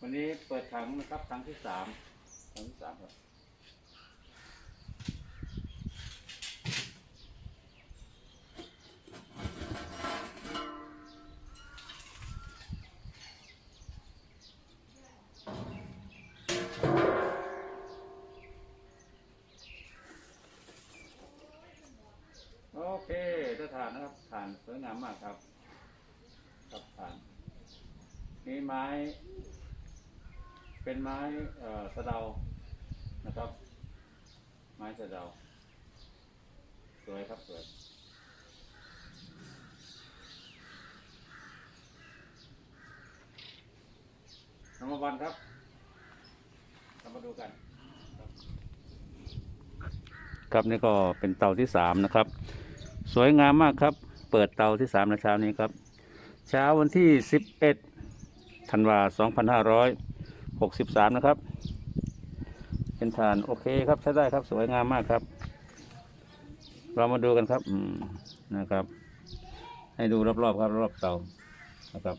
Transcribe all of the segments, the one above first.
วันนี้เปิดถังนะครับครั้งที่สามครั้งที่สามครับโอเคได้ฐานนะครับฐานสวยงามมากครับครับฐานนี่ไม้ เป็นไม้เอ่อสะเดานะครับ ไม้สะเดา สวยครับสวยน้ำมันวันครับเรามาดูกันครับนี่ก็เป็นเตาที่สามนะครับ สวยงามมากครับ เปิดเตาที่สามในเช้านี้ครับ เช้าวันที่สิบเอ็ดธันวาสองพันห้าร้อย หกสิบสามนะครับ เป็นฐานโอเคครับใช้ได้ครับสวยงามมากครับ เรามาดูกันครับอืมนะครับ ให้ดูรอบๆครับรอบเตานะครับ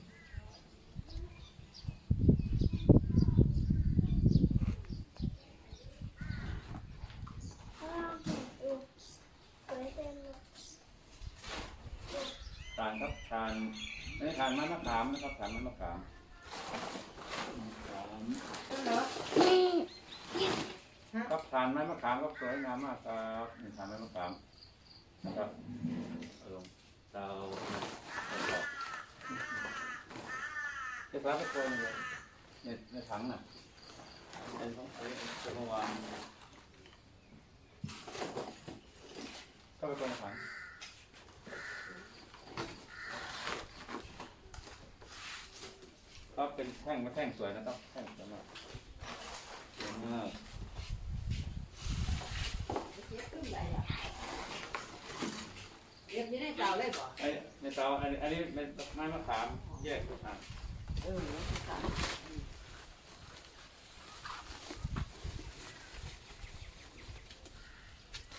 ทานครับทานนี่ทานม้มะขามนะครับทานมะมะขาม ครับทานไม้มะขามก็สวยงามมากครับนี่ทานไม้มะขามนะครับเอาลงเตาเจะฟ้าไปโกนเลยในในถังน่ะในท้องไอ้จะมาวางเข้าไปโกนใน ถังก็เป็นแท่งมาแท่งสวยนะครับแท่งสวยมากสวยมากเรียบนี้ได้เจ้าเลยบ่ไอ้ในเตาอันนี้อันนี้เป็นไม้มะขามแยกทุกทางเออค่ะ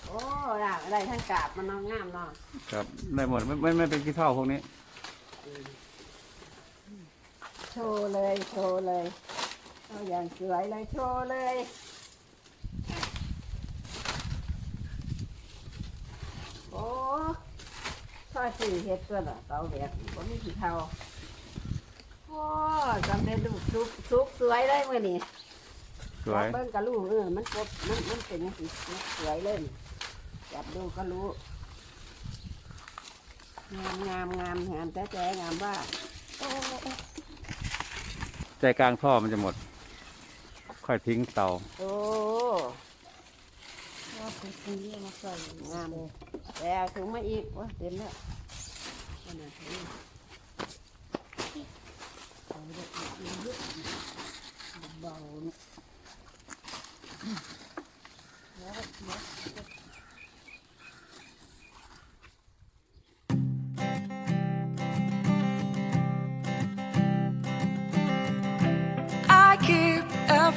โอ้ล่ะอะไรทั้งกาบมันน้องงามเนาะครับได้หมดไม่ไม่ไม่เป็นขี้เท่าพวกนี้โช ว์เลยโชว์เลยเอาอย่างสวยเลยโชว์เลยโอ้ทอดสีเฮ็ดตัวละเตาแบบบ่มีขี้เท่าโอ้จำเป็นลูกซุกซุกสวยเลยมื่อนี้สวยจับเบิ้งก็รู้เออมันกบมันมันเป็นยังไงมันสวยเลยจับดูก็รู้งามงามงามงามแต่แต่งามว่าโอ้ ใจกลางท่อมันจะหมด ค่อยทิ้งเตา โอ้ว่าคุณคุณเรียกมาใส่งามเลยแต่ถุงมาอีกว่าเต็มแล้วอันนั้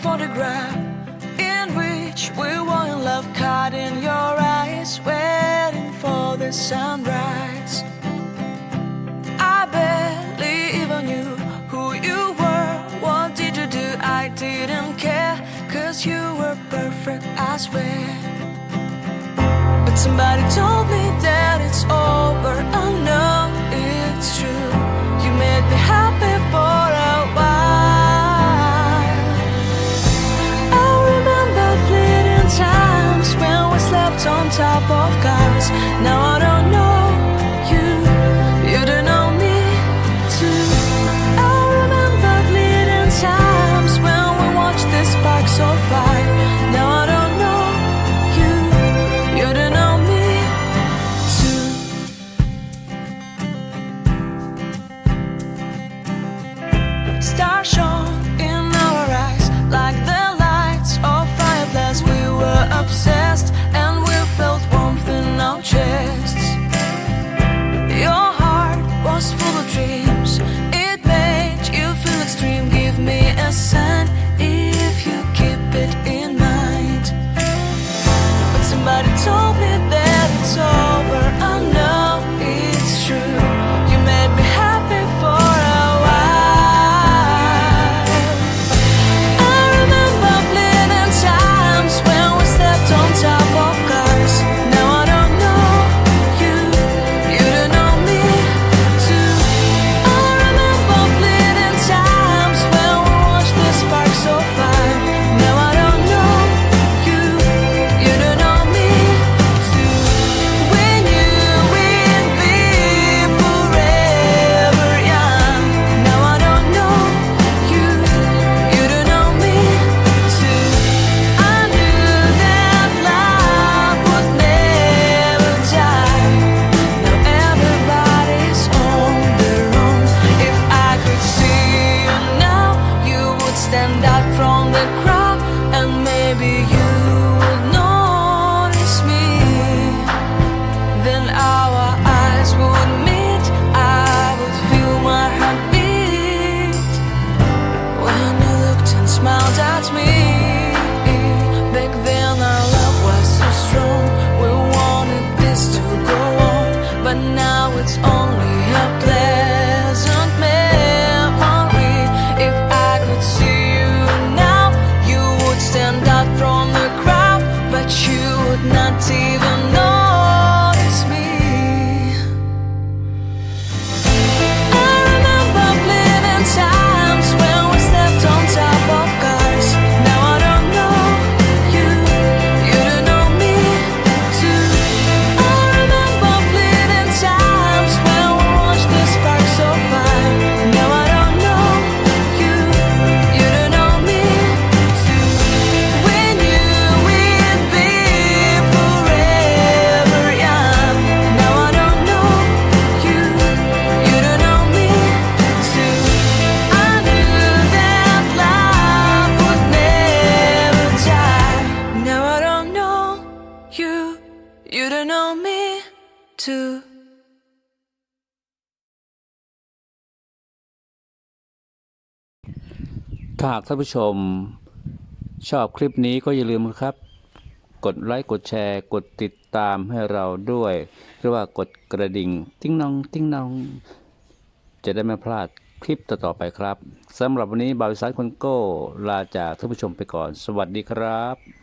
photograph in which we were in love, caught in your eyes, waiting for the sunrise. I barely even knew who you were. What did you do? I didn't care, cause you were perfect, I swear. But somebody told me that it's over. Stars shone in our eyes like the lights of fireflies. We were obsessed and we felt warmth in our chests. Your heart was full of dreams. It made you feel extreme. Give me a sign ถ้าหากท่านผู้ชมชอบคลิปนี้ก็อย่าลืมนะครับ กดไลค์กดแชร์ กดติดตามให้เราด้วยหรือว่ากดกระดิ่ง ติ้งนอง ติ้งนอง จะได้ไม่พลาดคลิปต่อๆไปครับสำหรับวันนี้บาวิสานคนโก้ลาจากท่านผู้ชมไปก่อน สวัสดีครับ